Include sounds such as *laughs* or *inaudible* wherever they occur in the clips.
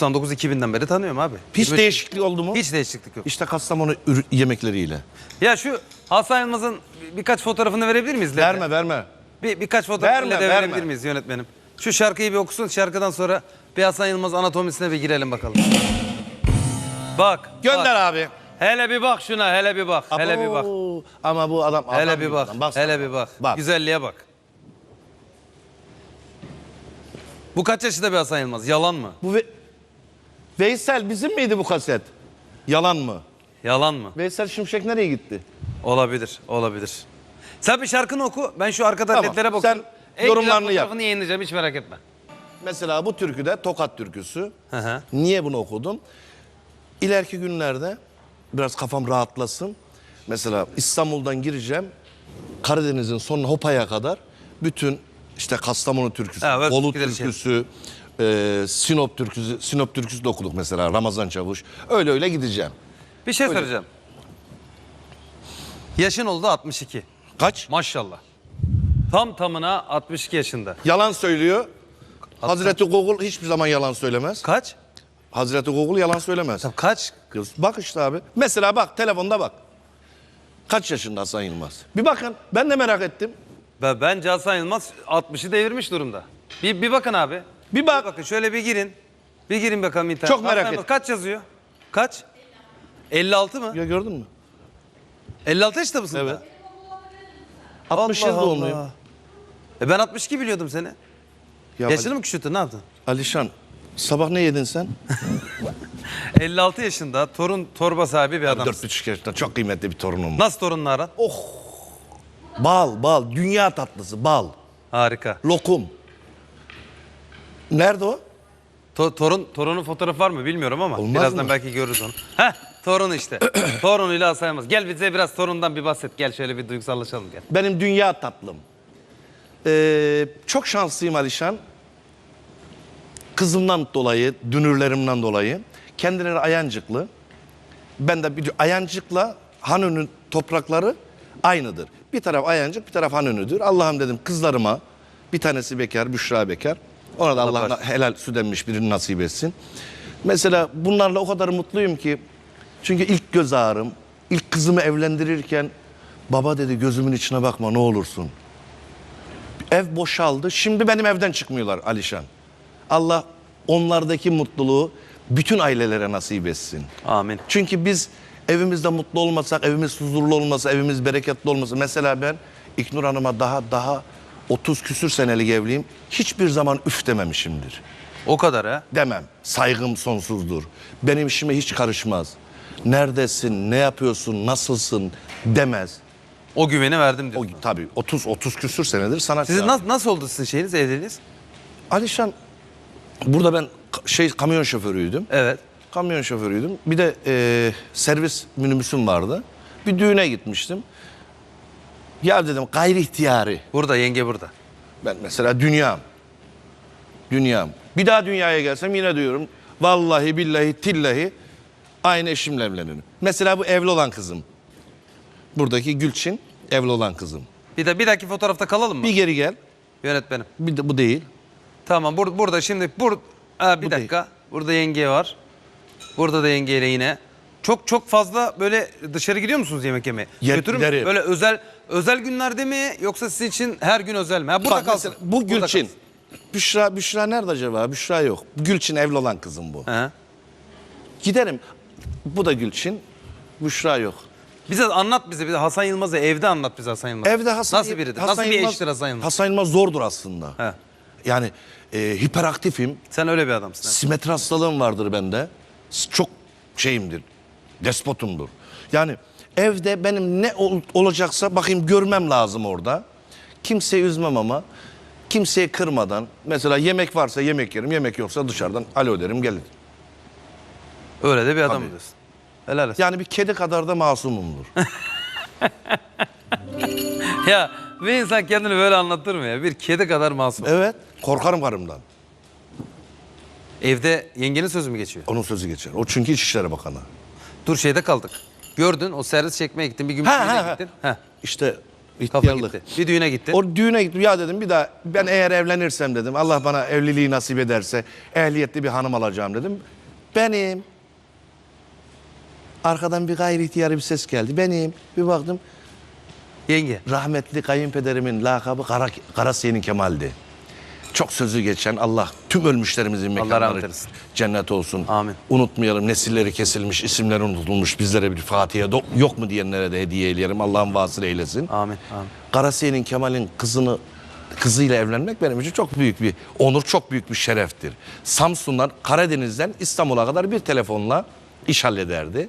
99-2000'den beri tanıyorum abi. Hiç 23 değişiklik oldu mu? Hiç değişiklik yok. İşte Kastamonu ürü- yemekleriyle. Ya şu Hasan Yılmaz'ın birkaç fotoğrafını verebilir miyiz? Led'e? Verme verme. Bir, birkaç fotoğraf Verme, Led'e verme. verebilir miyiz yönetmenim? Şu şarkıyı bir okusun. Şarkıdan sonra bir Hasan Yılmaz anatomisine bir girelim bakalım. Bak. Gönder bak. abi. Hele bir bak şuna. Hele bir bak. Hele bir bak. Abo, Ama bu adam adam Hele bir gibi bak. adam. Baksana. Hele bir bak. Bak. Güzelliğe bak. Bu kaç yaşında bir Hasan Yılmaz? Yalan mı? Bu Ve- Veysel bizim miydi bu kaset? Yalan mı? Yalan mı? Veysel Şimşek nereye gitti? Olabilir. Olabilir. Sen bir şarkını oku. Ben şu arkada Tamam, ledlere sen bakıyorum. En yorumlarını güzel yap. fotoğrafını yayınlayacağım. Hiç merak etme. Mesela bu türküde Tokat türküsü. Hı hı. Niye bunu okudum? İleriki günlerde biraz kafam rahatlasın. Mesela İstanbul'dan gireceğim. Karadeniz'in sonuna Hopa'ya kadar bütün işte Kastamonu türküsü, Ha, evet, Bolu türküleri şey. türküsü, e, Sinop türküsü, Sinop türküsü de okuduk mesela Ramazan Çavuş. Öyle öyle gideceğim. Bir şey soracağım. Yaşın oldu 62. Kaç? Maşallah. Tam tamına 62 yaşında. Yalan söylüyor. Hazreti Google hiçbir zaman yalan söylemez. Kaç? Hazreti Google yalan söylemez. Tam kaç? Kız bak işte abi. Mesela bak telefonda bak. Kaç yaşında Hasan Yılmaz? Bir bakın. Ben de merak ettim. Ben, bence Hasan Yılmaz 60'ı devirmiş durumda. Bir, bir bakın abi. Bir bak. bakın şöyle bir girin. Bir girin bakalım internet. Çok merak ettim. Kaç yazıyor? Kaç? 56 mı? Ya gördün mü? 56 yaşında mısın? Evet. Allah 67 Allah. doğumluyum. E ben 62 biliyordum seni. Ya Yaşını mı küçülttün ne yaptın? Alişan sabah ne yedin sen? *laughs* 56 yaşında torun torba sahibi bir adam. 4,5 yaşında çok kıymetli bir torunum var. Nasıl torunla aran? Bal bal dünya tatlısı bal. Harika. Lokum. Nerede o? To- torun torunun fotoğrafı var mı bilmiyorum ama Olmaz birazdan mı? belki görürüz onu. Heh torun işte. *clears throat* Torunuyla Hasan Yılmaz. Gel bize biraz torundan bir bahset. Gel şöyle bir duygusallaşalım gel. Benim dünya tatlım. Ee, çok şanslıyım Alişan. Kızımdan dolayı, dünürlerimden dolayı. Kendileri Ayancıklı. Ben de bir Ayancık'la Hanönü toprakları aynıdır. Bir taraf Ayancık, bir taraf Hanönü'dür. Allah'ım dedim kızlarıma, bir tanesi bekar, Büşra bekar. Ona da Allah, bağışlasın. helal süt emmiş birini nasip etsin. Mesela bunlarla o kadar mutluyum ki. Çünkü ilk göz ağrım, ilk kızımı evlendirirken baba dedi gözümün içine bakma ne olursun. Ev boşaldı. Şimdi benim evden çıkmıyorlar Alişan. Allah onlardaki mutluluğu bütün ailelere nasip etsin. Amin. Çünkü biz evimizde mutlu olmasak, evimiz huzurlu olmasa, evimiz bereketli olmasa. Mesela ben İknur Hanım'a daha daha 30 küsür senelik evliyim. Hiçbir zaman üf dememişimdir. O kadar ha. Demem. Saygım sonsuzdur. Benim işime hiç karışmaz. Neredesin, ne yapıyorsun, nasılsın demez. O güveni verdim O diyor. tabii 30 30 küsür senedir sanatçı. Sizin nasıl, nasıl oldu sizin şeyiniz evliliğiniz? Alişan burada ben şey kamyon şoförüydüm. Evet. Kamyon şoförüydüm. Bir de e, servis minibüsüm vardı. Bir düğüne gitmiştim. Ya dedim gayri ihtiyari. Burada yenge burada. Ben mesela dünyam. Dünyam. Bir daha dünyaya gelsem yine diyorum. Vallahi billahi tillahi aynı eşimle evlenirim. Mesela bu evli olan kızım. Buradaki Gülçin evli olan kızım. Bir de bir dahaki fotoğrafta kalalım mı? Bir geri gel. Yönetmenim. Bir de bu değil. Tamam bur burada şimdi bur ha, bir Bu dakika. Burada yenge var. Burada da yengeyle yine. Çok çok fazla böyle dışarı gidiyor musunuz yemek yemeye? Yer- Götürür müsünüz? giderim. Böyle özel özel günlerde mi yoksa sizin için her gün özel mi? Ha, burada Bak kalsın. mesela bu Burada Gülçin. kalsın. Büşra, Büşra nerede acaba? Büşra yok. Gülçin evli olan kızım bu. He. Giderim. Bu da Gülçin. Büşra yok. Bize anlat bize bir de Hasan Yılmaz'ı evde anlat bize Hasan Yılmaz. Evde Hasan Nasıl biridir? Hasan Nasıl bir Yılmaz- eştir Hasan Yılmaz? Hasan Yılmaz zordur aslında. He. Yani e, hiperaktifim. Sen öyle bir adamsın. ha. Simetri hastalığım vardır bende. S- Çok şeyimdir. Despotumdur. Yani evde benim ne ol- olacaksa bakayım görmem lazım orada. Kimseyi üzmem ama kimseyi kırmadan. Mesela yemek varsa yemek yerim. Yemek yoksa dışarıdan alo derim gelir. Öyle de bir adam diyorsun. Helal olsun. Yani bir kedi kadar da masumumdur. *laughs* Ya bir insan kendini böyle anlatır mı ya? Bir kedi kadar masum. evet. Korkarım karımdan. Evde yengenin sözü mü geçiyor? Onun sözü geçer. O çünkü İçişleri Bakanı. Dur şeyde kaldık. Gördün o servis çekmeye gittin bir gün Ha, bir ha, ha. gittin. Ha. İşte Kafa İhtiyarlık. gitti. Bir düğüne gitti. O düğüne gittim ya dedim bir daha ben eğer evlenirsem dedim Allah bana evliliği nasip ederse ehliyetli bir hanım alacağım dedim. Benim. Arkadan bir gayri ihtiyari bir ses geldi. Benim. Bir baktım Yenge. rahmetli kayınpederimin lakabı Kara, Karasiye'nin Kemal'di. Çok sözü geçen Allah tüm ölmüşlerimizin mekanları cennet olsun. Amin. Unutmayalım nesilleri kesilmiş, isimleri unutulmuş. Bizlere bir Fatiha yok mu diyenlere de hediye eyleyelim. Allah'ın vasıl eylesin. Amin. Amin. Karasiye'nin Kemal'in kızını kızıyla evlenmek benim için çok büyük bir onur, çok büyük bir şereftir. Samsun'dan, Karadeniz'den İstanbul'a kadar bir telefonla iş hallederdi.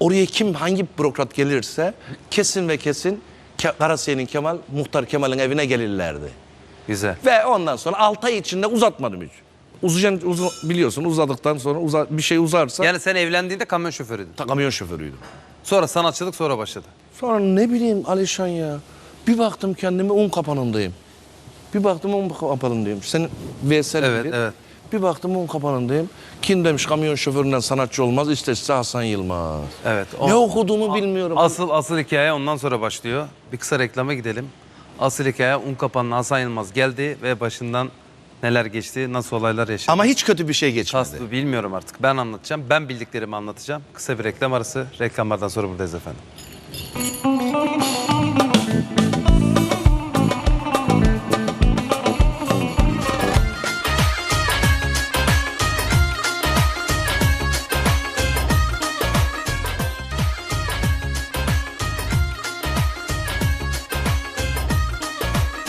Oraya kim hangi bürokrat gelirse kesin ve kesin Ke- Karasiye'nin Kemal, Muhtar Kemal'in evine gelirlerdi. Güzel. Ve ondan sonra 6 ay içinde uzatmadım hiç. Uzayan, uza- biliyorsun uzadıktan sonra uza- bir şey uzarsa Yani sen evlendiğinde kamyon şoförüydün. ta- kamyon şoförüydüm. Sonra sanatçılık sonra başladı. Sonra ne bileyim Alişan ya. Bir baktım kendimi un kapanındayım. Bir baktım un kapanındayım. Senin VSL Evet, gibi. evet. Bir baktım un kapanındayım. Kim demiş kamyon şoföründen sanatçı olmaz istese Hasan Yılmaz. Evet. Ne okuduğumu bilmiyorum. Asıl asıl hikaye ondan sonra başlıyor. Bir kısa reklama gidelim. Asıl hikaye un kapanına Hasan Yılmaz geldi ve başından neler geçti, nasıl olaylar yaşadı. Ama hiç kötü bir şey geçmedi. Taslı bilmiyorum artık. Ben anlatacağım. Ben bildiklerimi anlatacağım. Kısa bir reklam arası. Reklamlardan sonra buradayız efendim.